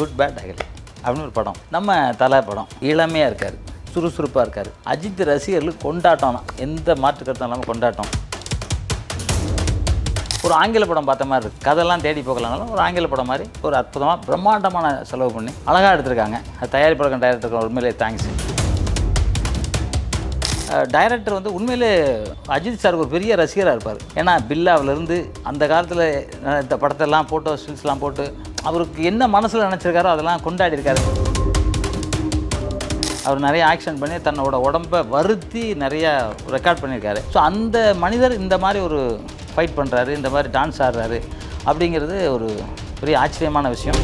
Good bad அகலி அப்படின்னு ஒரு படம். நம்ம தலை படம். இளமையாக இருக்கார். சுறுசுறுப்பாக இருக்கார். அஜித் ரசிகர்கள் கொண்டாட்டம். எந்த மாற்று கருத்தும் இல்லாமல் கொண்டாட்டம். ஒரு ஆங்கில படம் பார்த்த மாதிரி இருக்குது கதெல்லாம் தேடி போகலனாலும் ஒரு ஆங்கில படம் மாதிரி ஒரு அற்புதமாக பிரம்மாண்டமான செலவு பண்ணி அழகாக எடுத்திருக்காங்க. அது தயாரிப்பாளர்கள் டைரக்டருக்கு உண்மையிலே தேங்க்ஸ் டைரக்டர் வந்து உண்மையிலே அஜித் சார் ஒரு பெரிய ரசிகராக இருப்பார். ஏன்னா பில்லாவிலேருந்து அந்த காலத்தில் இந்த படத்தெல்லாம் ஃபோட்டோ ஸ்டில்ஸ்லாம் போட்டு அவருக்கு என்ன மனசில் நினச்சிருக்காரோ அதெல்லாம் கொண்டாடி இருக்காரு அவர் நிறைய ஆக்ஷன் பண்ணி தன்னோட உடம்பை வருத்தி நிறைய ரெக்கார்ட் பண்ணியிருக்காரு. ஸோ அந்த மனிதர் இந்த மாதிரி ஒரு ஃபைட் பண்ணுறாரு இந்த மாதிரி டான்ஸ் ஆடுறாரு அப்படிங்கிறது ஒரு பெரிய ஆச்சரியமான விஷயம்.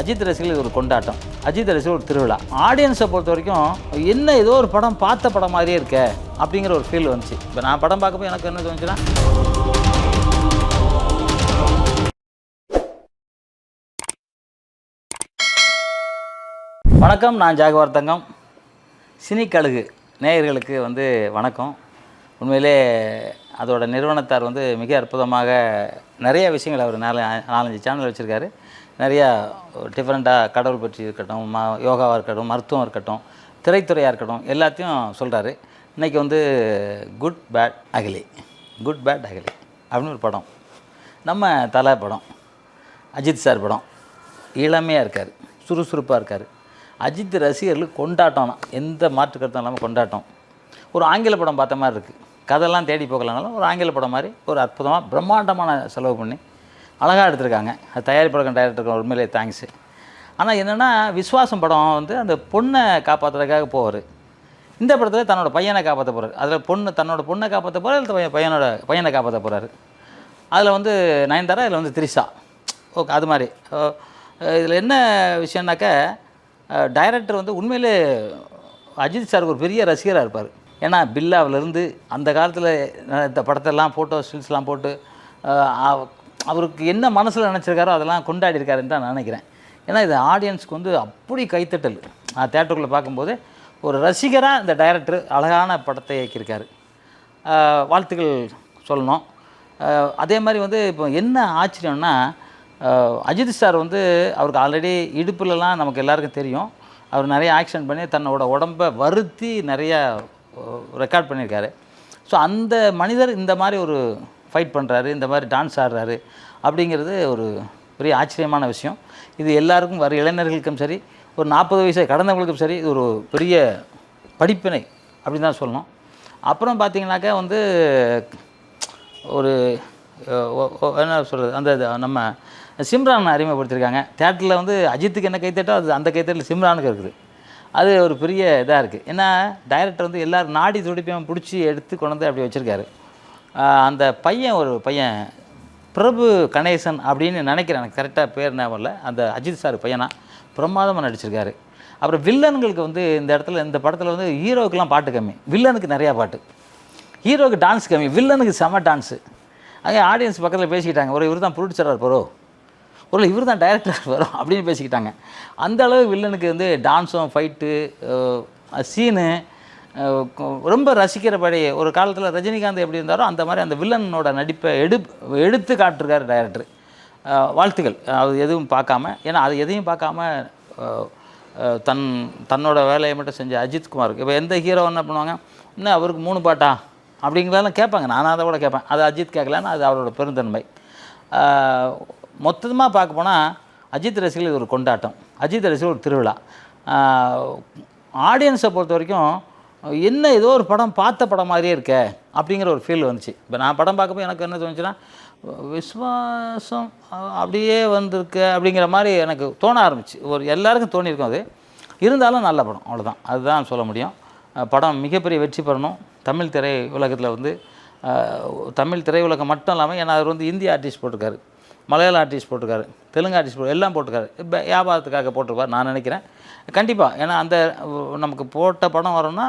அஜித் ரசிகர்கள் ஒரு கொண்டாட்டம். அஜித் ரசிகர் ஒரு திருவிழா. ஆடியன்ஸை பொறுத்த வரைக்கும் என்ன ஏதோ ஒரு படம் பார்த்த படம் மாதிரியே இருக்க அப்படிங்கிற ஒரு ஃபீல் வந்துச்சு. இப்போ நான் படம் பார்க்கப்போ எனக்கு என்ன தோணுச்சுன்னா வணக்கம் நான் ஜாகவார் தங்கம். சினி கழுகு நேயர்களுக்கு வந்து வணக்கம். உண்மையிலே அதோட நிறுவனத்தார் வந்து மிக அற்புதமாக நிறைய விஷயங்கள் அவர் நாலு நாலஞ்சு சேனல் வச்சுருக்காரு. நிறையா டிஃப்ரெண்ட்டாக கடவுள் பற்றி இருக்கட்டும் ம யோகாவாக இருக்கட்டும் மருத்துவம் இருக்கட்டும் திரைத்துறையாக இருக்கட்டும் எல்லாத்தையும் சொல்கிறாரு இன்றைக்கி வந்து good bad ugly good bad ugly அப்படின்னு ஒரு படம். நம்ம தலை படம். அஜித் சார் படம். இளமையாக இருக்கார். சுறுசுறுப்பாக இருக்கார். அஜித் ரசிகர்களுக்கு கொண்டாட்டம் எந்த மாற்று கருத்தும் இல்லாமல் கொண்டாட்டம். ஒரு ஆங்கில படம் பார்த்த மாதிரி இருக்குது கதெல்லாம் தேடி போகலனாலும் ஒரு ஆங்கில படம் மாதிரி ஒரு அற்புதமாக பிரம்மாண்டமான செலவு பண்ணி அழகாக எடுத்திருக்காங்க. அது தயாரிப்பாளர்கள் டைரக்டருக்கு உண்மையிலே தேங்க்ஸு ஆனால் என்னென்னா விஸ்வாசம் படம் வந்து அந்த பொண்ணை காப்பாற்றுறதுக்காக போவார். இந்த படத்தில் தன்னோட பையனை காப்பாற்ற போகிறார் அதில் பொண்ணு தன்னோட பொண்ணை காப்பாற்ற போகிறார் இல்லை பையன் பையனோட பையனை காப்பாற்ற போகிறாரு அதில் வந்து நயன்தாரா இதில் வந்து திரிஷா. ஓகே அது மாதிரி. இதில் என்ன விஷயம்னாக்கா டைரக்டர் வந்து உண்மையிலே அஜித் சார் ஒரு பெரிய ரசிகராக இருப்பார். ஏன்னா பில்லாவிலேருந்து அந்த காலத்தில் இந்த படத்தெல்லாம் ஃபோட்டோ ஸ்டில்ஸ்லாம் போட்டு அவருக்கு என்ன மனசில் நினச்சிருக்காரோ அதெல்லாம் கொண்டாடி இருக்காருன்னு தான் நான் நினைக்கிறேன். ஏன்னா இது ஆடியன்ஸ்க்கு வந்து அப்படி கைத்தட்டல். நான் தேட்டருக்குள்ளே பார்க்கும்போது ஒரு ரசிகராக இந்த டைரக்டர் அழகான படத்தை இயக்கியிருக்காரு. வாழ்த்துக்கள் சொல்லணும். அதே மாதிரி வந்து இப்போ என்ன ஆச்சரியம்னா அஜித் சார் வந்து அவருக்கு ஆல்ரெடி இடுப்புலலாம் நமக்கு எல்லாருக்கும் தெரியும். அவர் நிறைய ஆக்ஷன் பண்ணி தன்னோட உடம்பை வருத்தி நிறைய ரெக்கார்ட் பண்ணியிருக்காரு. ஸோ அந்த மனிதர் இந்த மாதிரி ஒரு ஃபைட் பண்ணுறாரு இந்த மாதிரி டான்ஸ் ஆடுறாரு அப்படிங்கிறது ஒரு பெரிய ஆச்சரியமான விஷயம். இது எல்லாருக்கும் வர இளைஞர்களுக்கும் சரி ஒரு நாற்பது வயசை கடந்தவங்களுக்கும் சரி இது ஒரு பெரிய படிப்பினை அப்படின்னு தான் சொல்லணும். அப்புறம் பார்த்திங்கனாக்கா வந்து ஒரு என்ன சொல்கிறது அந்த நம்ம சிம்ரான் அறிமுகப்படுத்தியிருக்காங்க. தேட்டரில் வந்து அஜித்துக்கு என்ன கைத்தட்டோ அது அந்த கைத்தட்டில் சிம்ரானுக்கு இருக்குது. அது ஒரு பெரிய இதாக இருக்குது ஏன்னா டைரக்டர் வந்து எல்லோரும் நாடி துடிப்பையும் பிடிச்சி எடுத்து கொண்டு வந்து அப்படி வச்சுருக்காரு. அந்த பையன் ஒரு பையன் பிரபு கணேசன் அப்படின்னு நினைக்கிறேன். எனக்கு கரெக்டாக பேர் ஞாபகம் இல்லை. அந்த அஜித் சார் பையனா பிரமாதமாக நடிச்சிருக்காரு. அப்புறம் வில்லன்களுக்கு வந்து இந்த இடத்துல இந்த படத்தில் வந்து ஹீரோவுக்கெலாம் பாட்டு கம்மி. வில்லனுக்கு நிறையா பாட்டு. ஹீரோவுக்கு டான்ஸ் கம்மி. வில்லனுக்கு செம டான்ஸு அங்கே ஆடியன்ஸ் பக்கத்தில் பேசிக்கிட்டாங்க. ஒரு இவர் தான் ப்ரொடியூசராக போகிறோ ஒரு இவர் தான் டைரக்டர் வரும் அப்படின்னு பேசிக்கிட்டாங்க. அந்த அளவு வில்லனுக்கு வந்து டான்ஸும் ஃபைட்டு சீனு ரொம்ப ரசிக்கிறபடி ஒரு காலத்தில் ரஜினிகாந்த் எப்படி இருந்தாரோ அந்த மாதிரி அந்த வில்லனோட நடிப்பை எடு எடுத்து காட்டிருக்காரு டைரக்டர் வாழ்த்துக்கள். அது எதுவும் பார்க்காம ஏன்னா அது எதையும் பார்க்காம தன் தன்னோட வேலையை மட்டும் செஞ்ச அஜித் குமார் இப்போ எந்த ஹீரோ என்ன பண்ணுவாங்க? இன்னும் அவருக்கு மூணு பாட்டா? அப்படிங்கிறதெல்லாம் கேட்பாங்க. நானும் அதை கூட கேட்பேன். அது அஜித் கேட்கலன்னா அது அவரோட பெருந்தன்மை. மொத்தமாக பார்க்க போனால் அஜித் ரசிகர்கள் இது ஒரு கொண்டாட்டம். அஜித் ரசிகர்கள் ஒரு திருவிழா. ஆடியன்ஸை பொறுத்த வரைக்கும் என்ன ஏதோ ஒரு படம் பார்த்த படம் மாதிரியே இருக்க அப்படிங்கிற ஒரு ஃபீல் வந்துச்சு. இப்போ நான் படம் பார்க்கப்போ எனக்கு என்ன தோணுச்சுன்னா விஸ்வாசம் அப்படியே வந்திருக்க அப்படிங்கிற மாதிரி எனக்கு தோண ஆரம்பிச்சு. ஒரு எல்லாருக்கும் தோணியிருக்கும் அது. இருந்தாலும் நல்ல படம். அவ்வளோதான் அதுதான் சொல்ல முடியும். படம் மிகப்பெரிய வெற்றி பெறணும். தமிழ் திரை உலகத்தில் வந்து தமிழ் திரையுலகம் மட்டும் இல்லாமல் ஏன்னா அவர் வந்து இந்திய ஆர்டிஸ்ட் போட்டிருக்காரு. மலையாள ஆர்டிஸ்ட் போட்டிருக்காரு. தெலுங்கு ஆர்டிஸ்ட் போட்டு எல்லாம் போட்டிருக்காரு. இப்போ வியாபாரத்துக்காக போட்டிருப்பார் நான் நினைக்கிறேன். கண்டிப்பாக ஏன்னா அந்த நமக்கு போட்ட படம் வரும்னா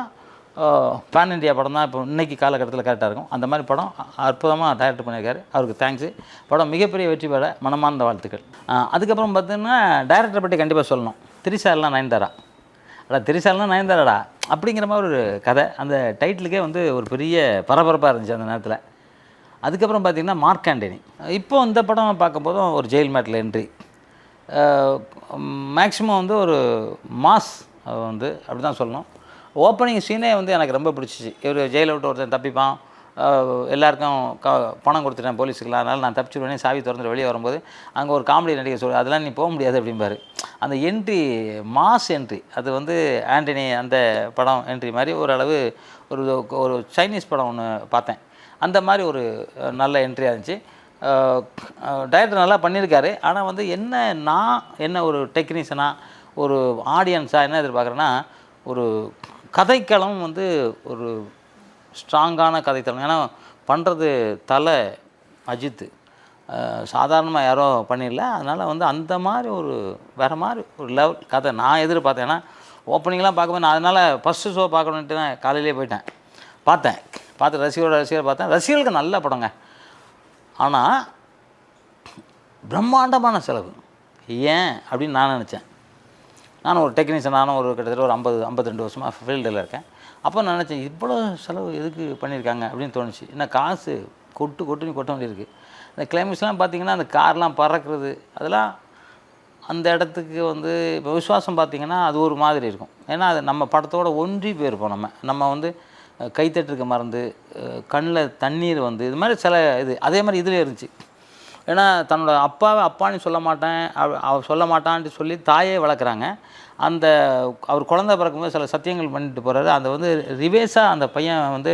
பேன் இந்தியா படம் தான் இப்போ இன்றைக்கி காலகட்டத்தில் கரெக்டாக இருக்கும். அந்த மாதிரி படம் அற்புதமாக டைரக்ட் பண்ணியிருக்காரு. அவருக்கு தேங்க்ஸு படம் மிகப்பெரிய வெற்றி பெற மனமார்ந்த வாழ்த்துக்கள். அதுக்கப்புறம் பார்த்தீங்கன்னா டைரக்டரை பற்றி கண்டிப்பாக சொல்லணும். திரிசாரெலாம் நயன்தாரா? அடா திரிசாலாம் நயன்தாராடா? அப்படிங்கிற மாதிரி ஒரு கதை. அந்த டைட்டிலுக்கே வந்து ஒரு பெரிய பரபரப்பாக இருந்துச்சு அந்த நேரத்தில். அதுக்கப்புறம் பார்த்திங்கன்னா மார்க் ஆண்டனி. இப்போ இந்த படம் பார்க்கும்போதும் ஒரு ஜெயில் மேட்டில் என்ட்ரி மேக்ஸிமம் வந்து ஒரு மாஸ் வந்து அப்படி தான் சொல்லணும். ஓப்பனிங் சீனே வந்து எனக்கு ரொம்ப பிடிச்சிச்சு. இவர் ஜெயிலை விட்டு ஒருத்தன் தப்பிப்பான். எல்லாருக்கும் க பணம் கொடுத்துட்டேன் போலீஸுக்குலாம் அதனால் நான் தப்பிச்சுடுவேன் சாவி திறந்துட்டு வெளியே வரும்போது அங்கே ஒரு காமெடி நடிகை சொல்லு அதெல்லாம் நீ போக முடியாது அப்படிம்பாரு. அந்த என்ட்ரி மாஸ் என்ட்ரி அது வந்து ஆண்டனி அந்த படம் என்ட்ரி மாதிரி ஓரளவு ஒரு ஒரு சைனீஸ் படம் ஒன்று பார்த்தேன். அந்த மாதிரி ஒரு நல்ல என்ட்ரியாக இருந்துச்சு. டைரக்டர் நல்லா பண்ணியிருக்காரு. ஆனால் வந்து என்ன நான் என்ன ஒரு டெக்னீஷியனாக ஒரு ஆடியன்ஸாக என்ன எதிர்பார்க்குறேன்னா ஒரு கதைக்களம் வந்து ஒரு ஸ்ட்ராங்கான கதைத்தளம். ஏன்னா பண்ணுறது தலை அஜித்து. சாதாரணமாக யாரோ பண்ணிடல. அதனால் வந்து அந்த மாதிரி ஒரு வேறு மாதிரி ஒரு லெவல் கதை நான் எதிர்பார்த்தேன். ஏன்னா ஓப்பனிங்லாம் பார்க்கும்போது நான் அதனால் ஃபஸ்ட்டு ஷோ பார்க்கணுன்ட்டு தான் காலையிலே போயிட்டேன். பார்த்தேன். பார்த்து ரசிகரோட ரசிகர் பார்த்தேன். ரசிகர்களுக்கு நல்ல படங்க. ஆனால் பிரம்மாண்டமான செலவு. ஏன் அப்படின்னு நான் நினச்சேன். நானும் ஒரு டெக்னீஷியன் நானும் ஒரு கிட்டத்தட்ட ஒரு ஐம்பது ஐம்பத்தி ரெண்டு வருஷமாக ஃபீல்டில் இருக்கேன். அப்போ நான் நினச்சேன் இவ்வளோ செலவு எதுக்கு பண்ணியிருக்காங்க அப்படின்னு தோணுச்சு. என்ன காசு கொட்டு கொட்டுன்னு கொட்ட வேண்டியிருக்கு. இந்த கிளைமேட்ஸ்லாம் பார்த்தீங்கன்னா அந்த கார்லாம் பறக்கிறது அதெல்லாம் அந்த இடத்துக்கு வந்து இப்போ விசுவாசம் பார்த்தீங்கன்னா அது ஒரு மாதிரி இருக்கும். ஏன்னா அது நம்ம படத்தோட ஒன்றி போயிருப்போம் நம்ம. நம்ம வந்து கைத்தட்டிருக்க கைத்தட்டுக்கு மறந்து கண்ணில் தண்ணீர் வந்து இது மாதிரி சில இது அதே மாதிரி இதில் இருந்துச்சு. ஏன்னா தன்னோட அப்பாவை அப்பான்னு சொல்ல மாட்டேன் அவ அவ சொல்ல மாட்டான்ட்டு சொல்லி தாயே வளர்க்குறாங்க. அந்த அவர் குழந்த பிறக்கும்போது சில சத்தியங்கள் பண்ணிட்டு போகிறாரு அந்த வந்து ரிவேஸாக அந்த பையன் வந்து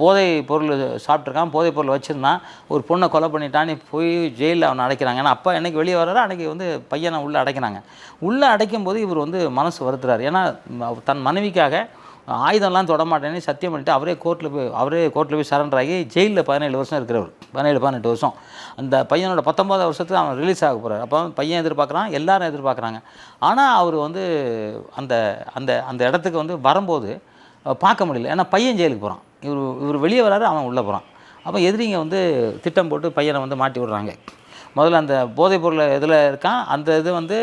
போதை பொருள் சாப்பிட்ருக்கான் போதை பொருள் வச்சுருந்தான். ஒரு பொண்ணை கொலை பண்ணிட்டான்னு போய் ஜெயிலில் அவனை அடைக்கிறாங்க. ஏன்னா அப்பா என்னைக்கு வெளியே வர்றாரோ அன்றைக்கி வந்து பையனை உள்ளே அடைக்கிறாங்க. உள்ளே அடைக்கும் போது இவர் வந்து மனசு வருத்துறாரு. ஏன்னா அவர் தன் மனைவிக்காக ஆயுதம்லாம் தொட மாட்டேன்னு சத்தியம் பண்ணிட்டு அவரே கோர்ட்டில் போய் அவரே கோர்ட்டில் போய் சரண்டர் ஆகி ஜெயிலில் பதினேழு வருஷம் இருக்கிறவர். பதினேழு பதினெட்டு வருஷம். அந்த பையனோட பத்தொம்போது வருஷத்துக்கு அவன் ரிலீஸ் ஆக போகிறார் அப்போ பையன் எதிர்பார்க்குறான் எல்லாரும் எதிர்பார்க்குறாங்க. ஆனால் அவர் வந்து அந்த அந்த அந்த இடத்துக்கு வந்து வரும்போது பார்க்க முடியல. ஏன்னா பையன் ஜெயிலுக்கு போகிறான் இவர் இவர் வெளியே வராரு அவன் உள்ளே போகிறான் அப்போ எதிரிங்க வந்து திட்டம் போட்டு பையனை வந்து மாட்டி விடுறாங்க. முதல்ல அந்த போதைப் பொருளை இதில் இருக்கான்? அந்த இது வந்து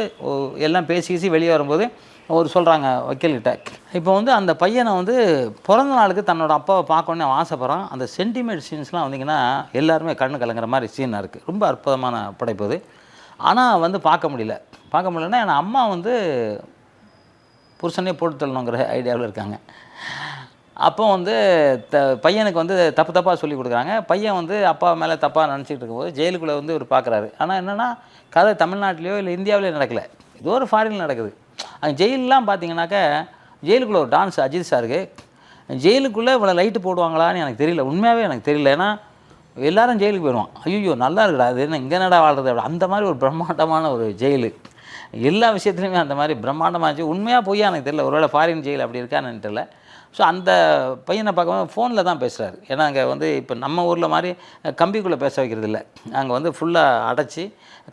எல்லாம் பேசி பேசி வெளியே வரும்போது ஒரு சொல்கிறாங்க வக்கீல்கிட்ட. இப்போ வந்து அந்த பையனை வந்து பிறந்த நாளுக்கு தன்னோட அப்பாவை பார்க்கணுன்னு ஆசைப்பட்றான். அந்த சென்டிமெண்ட் சீன்ஸ்லாம் வந்தீங்கன்னா எல்லாருமே கண்ணு கலங்குற மாதிரி சீனாக இருக்குது ரொம்ப அற்புதமான படைப்பு அது. ஆனால் வந்து பார்க்க முடியல. பார்க்க முடியலன்னா என் அம்மா வந்து புருஷனே போட்டு தள்ளணுங்கிற ஐடியாவில் இருக்காங்க. அப்போ வந்து த பையனுக்கு வந்து தப்பு தப்பாக சொல்லி கொடுக்குறாங்க. பையன் வந்து அப்பா மேலே தப்பாக நினச்சிட்டு இருக்கும்போது ஜெயிலுக்குள்ளே வந்து இவர் பார்க்குறாரு. ஆனால் என்னென்னா கதை தமிழ்நாட்டிலையோ இல்லை இந்தியாவிலேயோ நடக்கலை. ஏதோ ஒரு ஃபாரினில் நடக்குது. அங்கே ஜெயிலெலாம் பார்த்தீங்கன்னாக்க ஜெயிலுக்குள்ளே ஒரு டான்ஸ் அஜித் சாருக்கு ஜெயிலுக்குள்ளே இவ்வளோ லைட்டு போடுவாங்களான்னு எனக்கு தெரியல. உண்மையாகவே எனக்கு தெரியல. ஏன்னா எல்லாரும் ஜெயிலுக்கு போயிடுவான் ஐயோ நல்லா இருக்குடா. அது என்ன இங்கே நடா வாழ்றது? அப்படி அந்த மாதிரி ஒரு பிரம்மாண்டமான ஒரு ஜெயிலு. எல்லா விஷயத்துலையுமே அந்த மாதிரி பிரம்மாண்டமாக இருந்துச்சு. உண்மையாக போய் எனக்கு தெரியல. ஒருவேளை ஃபாரின் ஜெயில் அப்படி இருக்கான்னு தெரியல. ஸோ அந்த பையனை பார்க்கும்போது ஃபோனில் தான் பேசுகிறாரு ஏன்னா அங்கே வந்து இப்போ நம்ம ஊரில் மாதிரி கம்பிக்குள்ளே பேச வைக்கிறது இல்லை. அங்கே வந்து ஃபுல்லாக அடைச்சி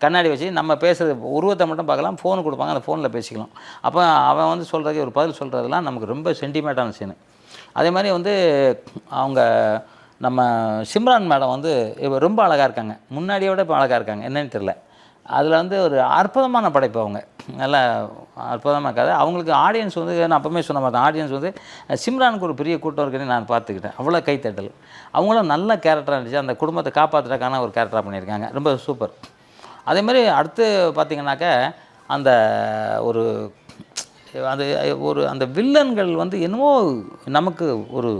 கண்ணாடி வச்சு நம்ம பேசுறது உருவத்தை மட்டும் பார்க்கலாம் ஃபோன் கொடுப்பாங்க அந்த ஃபோனில் பேசிக்கலாம். அப்போ அவன் வந்து சொல்கிறதே ஒரு பதில் சொல்கிறதுலாம் நமக்கு ரொம்ப சென்டிமேட்டான சீனு அதே மாதிரி வந்து அவங்க நம்ம சிம்ரான் மேடம் வந்து இப்போ ரொம்ப அழகாக இருக்காங்க. முன்னாடியோட இப்போ அழகாக இருக்காங்க. என்னன்னு தெரில அதில் வந்து ஒரு அற்புதமான படைப்பு அவங்க. நல்லா அற்புதமாக இருக்காது. அவங்களுக்கு ஆடியன்ஸ் வந்து நான் அப்போவுமே சொன்ன மாதிரி ஆடியன்ஸ் வந்து சிம்ரானுக்கு ஒரு பெரிய கூட்டம் இருக்குன்னு நான் பார்த்துக்கிட்டேன். அவ்வளோ கைத்தட்டல். அவங்களும் நல்ல கேரக்டராக இருந்துச்சு. அந்த குடும்பத்தை காப்பாற்றுறதுக்கான ஒரு கேரக்டராக பண்ணியிருக்காங்க. ரொம்ப சூப்பர் அதே மாதிரி அடுத்து பார்த்தீங்கன்னாக்க அந்த ஒரு அது ஒரு அந்த வில்லன்கள் வந்து என்னமோ நமக்கு ஒரு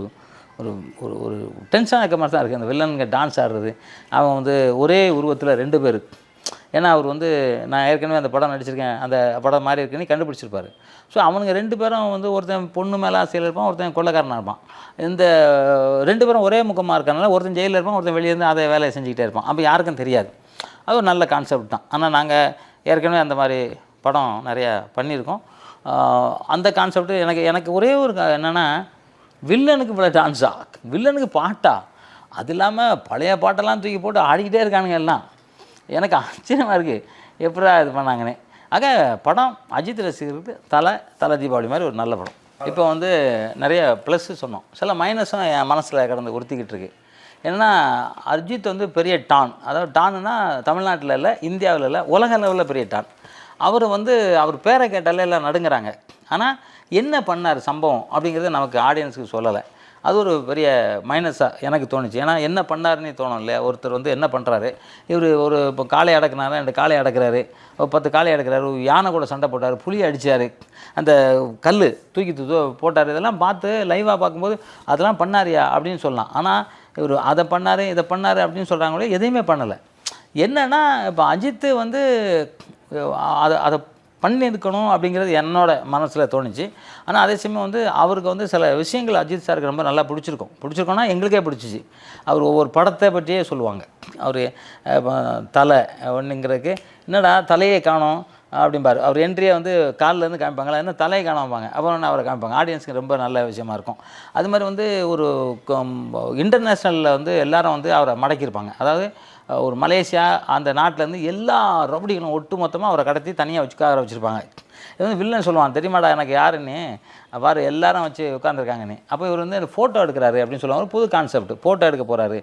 ஒரு ஒரு ஒரு டென்ஷனாக இருக்க மாதிரி தான் இருக்குது அந்த வில்லனுங்க டான்ஸ் ஆடுறது. அவன் வந்து ஒரே உருவத்தில் ரெண்டு பேர். ஏன்னா அவர் வந்து நான் ஏற்கனவே அந்த படம் நடிச்சிருக்கேன் அந்த படம் மாதிரி இருக்குன்னு கண்டுபிடிச்சிருப்பாரு. ஸோ அவனுங்க ரெண்டு பேரும் வந்து ஒருத்தன் பொண்ணு மேலே ஆசையில் இருப்பான் ஒருத்தன் கொள்ளக்காரனாக இருப்பான். இந்த ரெண்டு பேரும் ஒரே முகமாக இருக்கறனால ஒருத்தன் ஜெயிலில் இருப்பான் ஒருத்தன் வெளியேருந்து அதை வேலையை செஞ்சுக்கிட்டே இருப்பான். அப்போ யாருக்கும் தெரியாது. அது ஒரு நல்ல கான்செப்ட் தான். ஆனால் நாங்கள் ஏற்கனவே அந்த மாதிரி படம் நிறையா பண்ணியிருக்கோம். அந்த கான்செப்ட் எனக்கு எனக்கு ஒரே ஒரு க- என்னென்னா வில்லனுக்கு இவ்வளோ டான்ஸா வில்லனுக்கு பாட்டா? அது இல்லாமல் பழைய பாட்டெல்லாம் தூக்கி போட்டு ஆடிக்கிட்டே இருக்கானுங்க எல்லாம். எனக்கு ஆச்சரியமாக இருக்குது எப்படா இது பண்ணாங்கன்னு. ஆக படம் அஜித் ரசிகருக்கு தலை தலை தீபாவளி மாதிரி ஒரு நல்ல படம். இப்போ வந்து நிறைய ப்ளஸ்ஸு சொன்னோம். சில மைனஸும் என் மனசில் கடந்து உறுத்திக்கிட்டு இருக்கு. ஏன்னா அர்ஜித் வந்து பெரிய டான். அதாவது டான்னா தமிழ்நாட்டில் இல்லை இந்தியாவில் இல்லை உலக லெவலில் பெரிய டான். அவர் வந்து அவர் பேரை கேட்டாலே எல்லாம் நடுங்குறாங்க. ஆனால் என்ன பண்ணார் சம்பவம் அப்படிங்கிறத நமக்கு ஆடியன்ஸுக்கு சொல்லலை. அது ஒரு பெரிய மைனஸாக எனக்கு தோணுச்சு. ஏன்னா என்ன பண்ணாருன்னு தோணும் இல்லையா? ஒருத்தர் வந்து என்ன பண்ணுறாரு இவர் ஒரு இப்போ காளை அடக்குனாரு? ரெண்டு காளை அடக்குறாரு. ஒரு பத்து காளை அடக்குறாரு. யானை கூட சண்டை போட்டார். புளி அடித்தார் அந்த கல் தூக்கி தூ போட்டார். இதெல்லாம் பார்த்து லைவாக பார்க்கும்போது அதெல்லாம் பண்ணாரியா? அப்படின்னு சொல்லலாம். ஆனால் இவர் அதை பண்ணார் இதை பண்ணார் அப்படின்னு சொல்கிறாங்களே எதையுமே பண்ணலை. என்னன்னா இப்போ அஜித்து வந்து அதை அதை பண்ணியிருக்கணும் அப்படிங்கிறது என்னோட மனசில் தோணுச்சு. ஆனால் அதே சமயம் வந்து அவருக்கு வந்து சில விஷயங்கள் அஜித் சாருக்கு ரொம்ப நல்லா பிடிச்சிருக்கும். பிடிச்சிருக்கோன்னா எங்களுக்கே பிடிச்சிச்சு. அவர் ஒவ்வொரு படத்தை பற்றியே சொல்லுவாங்க. அவர் தலை ஒன்றுங்கிறதுக்கு என்னடா தலையே காணும். அப்படிம்பார். அவர் என்ட்ரியை வந்து காலிலேருந்து காமிப்பாங்களா என்ன தலையை காணாமாங்க அப்புறம் அவரை காமிப்பாங்க. ஆடியன்ஸுக்கு ரொம்ப நல்ல விஷயமா இருக்கும். அது மாதிரி வந்து ஒரு இன்டர்நேஷ்னலில் வந்து எல்லாரும் வந்து அவரை மடக்கியிருப்பாங்க. அதாவது ஒரு மலேசியா அந்த நாட்டிலேருந்து எல்லா ரவுடிகளும் ஒட்டு மொத்தமாக அவரை கடத்தி தனியாக வச்சுக்காக வச்சுருப்பாங்க இது வந்து வில்லன் சொல்லுவான். தெரியுமாடா எனக்கு யாருன்னு? பாரு எல்லாரும் வச்சு உட்காந்துருக்காங்கன்னு அப்போ இவர் வந்து ஃபோட்டோ எடுக்கிறாரு அப்படின்னு சொல்லுவாங்க. புது கான்செப்ட் ஃபோட்டோ எடுக்க போகிறாரு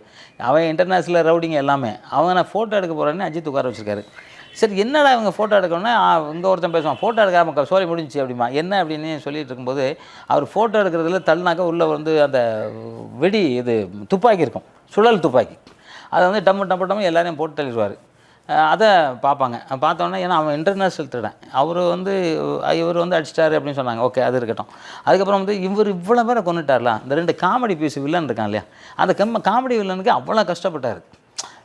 அவன் இன்டர்நேஷ்னல் ரவுடிங்க எல்லாமே. அவனை ஃபோட்டோ எடுக்க போகிறாருன்னு அஜித் உட்கார வச்சிருக்காரு. சரி என்னடா இவங்க ஃபோட்டோ எடுக்கணும்னா இங்கே ஒருத்தன் பேசுவான் ஃபோட்டோ எடுக்காம சோரி முடிஞ்சுச்சு அப்படிமா. என்ன அப்படின்னு சொல்லிட்டு இருக்கும்போது அவர் ஃபோட்டோ எடுக்கிறதுல தள்ளினாக்க உள்ளே வந்து அந்த வெடி இது துப்பாக்கி இருக்கும். சுழல் துப்பாக்கி. அதை வந்து டம்மு டம்மு டம்மு எல்லாரையும் போட்டு தள்ளிடுவார். அதை பார்ப்பாங்க. பார்த்தோன்னே ஏன்னா அவன் இன்டர்நேஷ்னல் திருடன். அவர் வந்து இவர் வந்து அடிச்சிட்டாரு அப்படின்னு சொன்னாங்க. ஓகே அது இருக்கட்டும். அதுக்கப்புறம் வந்து இவர் இவ்வளோ பேரை கொண்டுட்டார்லாம் இந்த ரெண்டு காமெடி பீஸ் வில்லன் இருக்கான் இல்லையா? அந்த கம்ம காமெடி வில்லனுக்கு அவ்வளோ கஷ்டப்பட்டார்.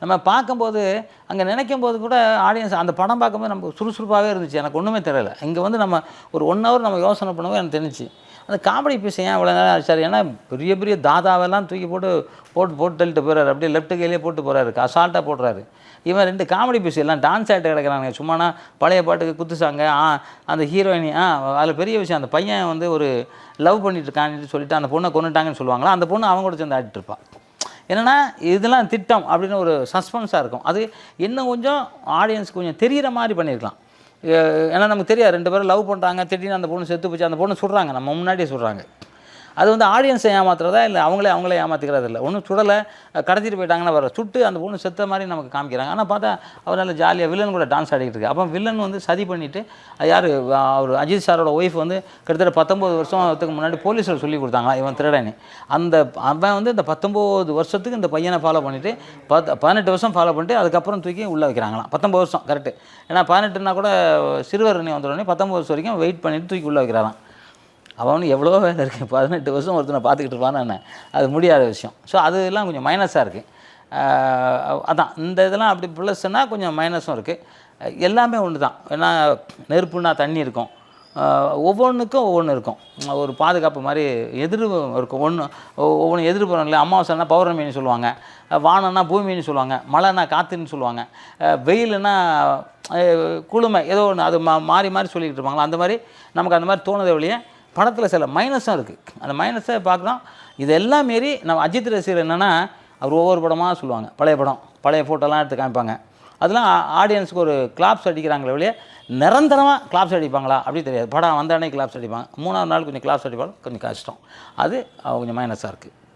நம்ம பார்க்கும்போது அங்கே நினைக்கும் போது கூட ஆடியன்ஸ் அந்த படம் பார்க்கும்போது நமக்கு சுறுசுறுப்பாகவே இருந்துச்சு. எனக்கு ஒன்றுமே தெரியல. இங்கே வந்து நம்ம ஒரு ஒன் ஹவர் நம்ம யோசனை பண்ணவே எனக்கு தெரிஞ்சுச்சு. அந்த காமெடி பீஸ் ஏன் இவ்வளோ நேரம் ஆச்சார் ஏன்னா பெரிய பெரிய தாதாவெல்லாம் தூக்கி போட்டு போட்டு போட்டு தள்ளிட்டு போகிறாரு அப்படியே லெஃப்ட் கையிலே போட்டு போகிறாரு அசால்ட்டாக போடுறாரு. இவன் ரெண்டு காமெடி பீஸ் எல்லாம் டான்ஸ் ஆகிட்டு கிடக்குறாங்க சும்மானா பழைய பாட்டுக்கு குத்துசாங்க ஆ அந்த ஹீரோயினி ஆ அதில் பெரிய விஷயம் அந்த பையன் வந்து ஒரு லவ் பண்ணிட்டு இருக்கான்னு சொல்லிட்டு அந்த பொண்ணை கொண்டுட்டாங்கன்னு சொல்லுவாங்களா? அந்த பொண்ணு அவங்க கூட சேர்ந்து ஆடிட்டு இருப்பாள் என்னென்னா இதெல்லாம் திட்டம் அப்படின்னு ஒரு சஸ்பென்ஸாக இருக்கும். அது இன்னும் கொஞ்சம் ஆடியன்ஸ் கொஞ்சம் தெரிகிற மாதிரி பண்ணியிருக்கலாம் ஏன்னா நமக்கு தெரியாது. ரெண்டு பேரும் லவ் பண்ணுறாங்க திடீர்னு அந்த பொண்ணு செத்து போச்சு அந்த பொண்ணு சொல்கிறாங்க நம்ம முன்னாடியே சொல்கிறாங்க அது வந்து ஆடியன்ஸை ஏமாத்துறதா இல்லை அவங்களே அவங்களே ஏமாற்றிக்கிறது இல்லை. ஒன்றும் சுடலை கடத்திட்டு போயிட்டாங்கன்னா வர சுட்டு அந்த பொண்ணு செத்த மாதிரி நமக்கு காமிக்கிறாங்க. ஆனால் பார்த்தா அவர் நல்ல ஜாலியாக வில்லன் கூட டான்ஸ் ஆடிக்கிட்டு இருக்கு. அப்போ வில்லன் வந்து சதி பண்ணிவிட்டு யார்? அவர் அஜித் சாரோட ஒய்ஃப் வந்து கிட்டத்தட்ட பத்தொம்போது வருஷத்துக்கு முன்னாடி போலீஸில் சொல்லி கொடுத்தாங்களா இவன் திருடனி அந்த அவன் வந்து இந்த பத்தொம்போது வருஷத்துக்கு இந்த பையனை ஃபாலோ பண்ணிவிட்டு பத் பதினெட்டு வருஷம் ஃபாலோ பண்ணிட்டு அதுக்கப்புறம் தூக்கி உள்ளே வைக்கிறாங்களாம். பத்தொம்பது வருஷம் கரெக்டு ஏன்னா பதினெட்டுனா கூட சிறுவர் நீ வந்துடனே பத்தொம்பது வருஷம் வரைக்கும் வெயிட் பண்ணிட்டு தூக்கி உள்ளே வைக்கிறாராம். அவனும் எவ்வளோ வேலை இருக்குது பதினெட்டு வருஷம் ஒருத்தனை பார்த்துக்கிட்டு இருப்பான்னு அது முடியாத விஷயம். ஸோ அதெல்லாம் கொஞ்சம் மைனஸாக இருக்குது அதான். இந்த இதெல்லாம் அப்படி ப்ளஸ்னால் கொஞ்சம் மைனஸும் இருக்குது எல்லாமே ஒன்று தான். ஏன்னா நெருப்புனா தண்ணி இருக்கும். ஒவ்வொன்றுக்கும் ஒவ்வொன்று இருக்கும். ஒரு பாதுகாப்பு மாதிரி எதிர் இருக்கும். ஒன்று ஒவ்வொன்று எதிர்ப்புறம் இல்லை அமாவாசைனா பௌர்ணமின்னு சொல்லுவாங்க. வானம்னா பூமின்னு சொல்லுவாங்க. மழைனா காற்றுன்னு சொல்லுவாங்க. ஆஹ் குளுமை. ஏதோ ஒன்று அது மா மாறி மாறி சொல்லிக்கிட்டு இருப்பாங்களா? அந்த மாதிரி நமக்கு அந்த மாதிரி தோணுதே வழியே படத்தில் சில மைனஸும் இருக்குது அந்த மைனஸை பார்க்கலாம். இதெல்லாம் மீறி நம்ம அஜித் ரசிகர் என்னென்னா அவர் ஒவ்வொரு படமாக சொல்லுவாங்க. பழைய படம் பழைய ஃபோட்டோலாம் எடுத்து காமிப்பாங்க. அதெல்லாம் ஆடியன்ஸுக்கு ஒரு கிளாப்ஸ் அடிக்கிறாங்களே வெளியே நிரந்தரமாக கிளாப்ஸ் அடிப்பாங்களா? அப்படி தெரியாது. படம் வந்தோடனே கிளாப்ஸ் அடிப்பாங்க. மூணாவது நாள் கொஞ்சம் கிளாப்ஸ் அடிப்பாங்க. கொஞ்சம் கஷ்டம். அது கொஞ்சம் மைனஸாக இருக்குது